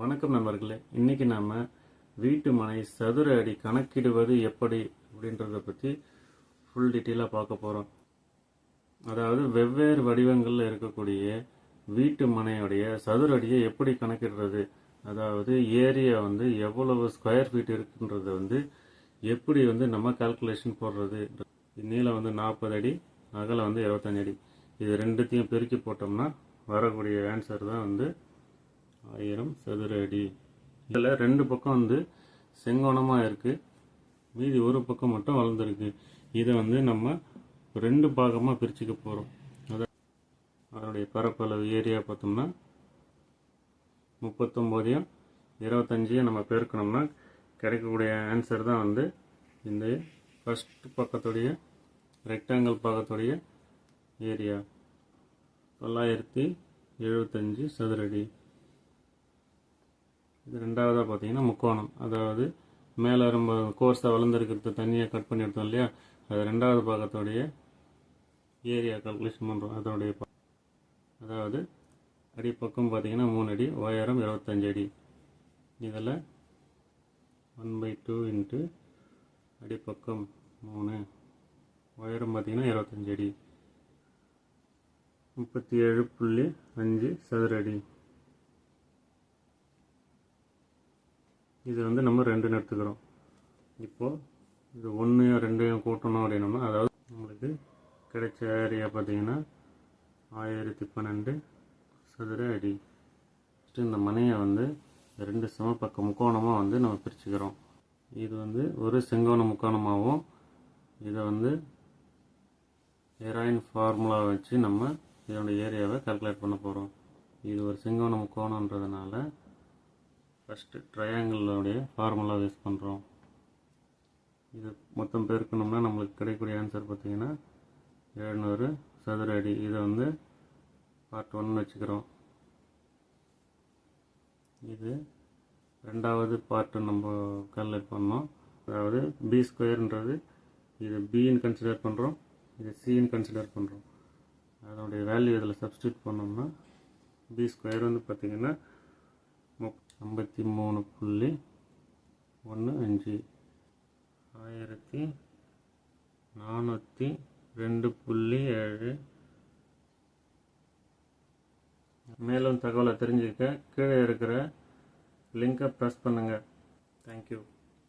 வணக்கம் நண்பர்களே. இன்னைக்கு நாம வீட்டு மனை சதுர அடி கணக்கிடுவது எப்படி அப்படின்றத பற்றி ஃபுல் டீட்டெயிலாக பார்க்க போகிறோம் அதாவது வெவ்வேறு வடிவங்களில் இருக்கக்கூடிய வீட்டு மனையுடைய சதுர அடியை எப்படி கணக்கிடுறது? அதாவது ஏரியா வந்து எவ்வளவு ஸ்கொயர் ஃபீட் இருக்குன்றத வந்து எப்படி வந்து நம்ம கால்குலேஷன் போடுறது? நீளம் வந்து நாற்பது அடி அகலம் வந்து இருபத்தஞ்சு அடி. இது ரெண்டுத்தையும் பெருக்கி போட்டோம்னா வரக்கூடிய ஆன்சர் தான் வந்து ஆயிரம் சதுர அடி இதில் ரெண்டு பக்கம் வந்து செங்கோணமாக இருக்குது மீதி ஒரு பக்கம் மட்டும் வளர்ந்துருக்கு. இதை வந்து நம்ம ரெண்டு பாகமாக பிரிச்சுக்க போகிறோம் அதான் அதனுடைய பரப்பளவு ஏரியா பார்த்தோம்னா முப்பத்தொம்போதையும் இருபத்தஞ்சையும் நம்ம பெருக்கணும்னா கிடைக்கக்கூடிய ஆன்சர் தான் வந்து இந்த ஃபஸ்ட் பக்கத்துடைய ரெக்டாங்கிள் பாகத்துடைய ஏரியா. தொள்ளாயிரத்தி எழுபத்தஞ்சு சதுரடி. இது ரெண்டாவதாக பார்த்தீங்கன்னா முக்கோணம். அதாவது மேலே ரொம்ப கோர்ஸாக வளர்ந்துருக்கிறது தண்ணியை கட் பண்ணி எடுத்தோம் இல்லையா? அது ரெண்டாவது பாகத்தோடைய ஏரியா கல்குலேஷன் பண்ணுறோம் அதோடைய அதாவது அடிப்பக்கம் பார்த்தீங்கன்னா மூணு அடி உயரம் இருபத்தஞ்சு அடி. இதில் ஒன் பை டூ இன்ட்டு அடிப்பக்கம் மூணு உயரம் பார்த்தீங்கன்னா இருபத்தஞ்சு அடி. முப்பத்தி ஏழு புள்ளி அஞ்சு சதுர அடி. இது வந்து நம்ம ரெண்டுன்னு எடுத்துக்கிறோம் இப்போது இது ஒன்றையும் ரெண்டையும் கூட்டணும் அப்படின்னோம்னா அதாவது நம்மளுக்கு கிடைச்ச ஏரியா பார்த்தீங்கன்னா ஆயிரத்தி பன்னெண்டு சதுர அடி. ஃபஸ்ட்டு இந்த மனையை வந்து ரெண்டு சமபக்க முக்கோணமாக வந்து நம்ம பிரிச்சுக்கிறோம். இது வந்து ஒரு செங்கோண முக்கோணமாகவும் இதை வந்து எராயின் ஃபார்முலா வச்சு நம்ம இதோட ஏரியாவை கால்குலேட் பண்ண போகிறோம் இது ஒரு செங்கோண முக்கோணன்றதுனால ஃபஸ்ட்டு ட்ரையாங்கிளோடைய ஃபார்முலா யூஸ் பண்ணுறோம் இது மொத்தம் பெருக்கணும்னா நம்மளுக்கு கிடைக்கக்கூடிய ஆன்சர் பார்த்திங்கன்னா எழுநூறு சதுர அடி. இதை வந்து பார்ட் ஒன் வச்சுக்கிறோம். இது ரெண்டாவது பார்ட்டு நம்ம கால்குலேட் பண்ணோம். அதாவது பி ஸ்கொயர்ன்றது இது பின்னு கன்சிடர் பண்ணுறோம் இது சின்னு கன்சிடர் பண்ணுறோம் அதனுடைய வேல்யூ இதில் சப்ஸ்டியூட் பண்ணோம்னா பி ஸ்கொயர் வந்து பார்த்திங்கன்னா ஐம்பத்தி மூணு புள்ளி ஒன்று அஞ்சு. ஆயிரத்தி நானூற்றி ரெண்டு புள்ளி ஏழு. மேலும் தகவலை தெரிஞ்சுக்க கீழே இருக்கிற லிங்கை ப்ரெஸ் பண்ணுங்கள் தேங்க்யூ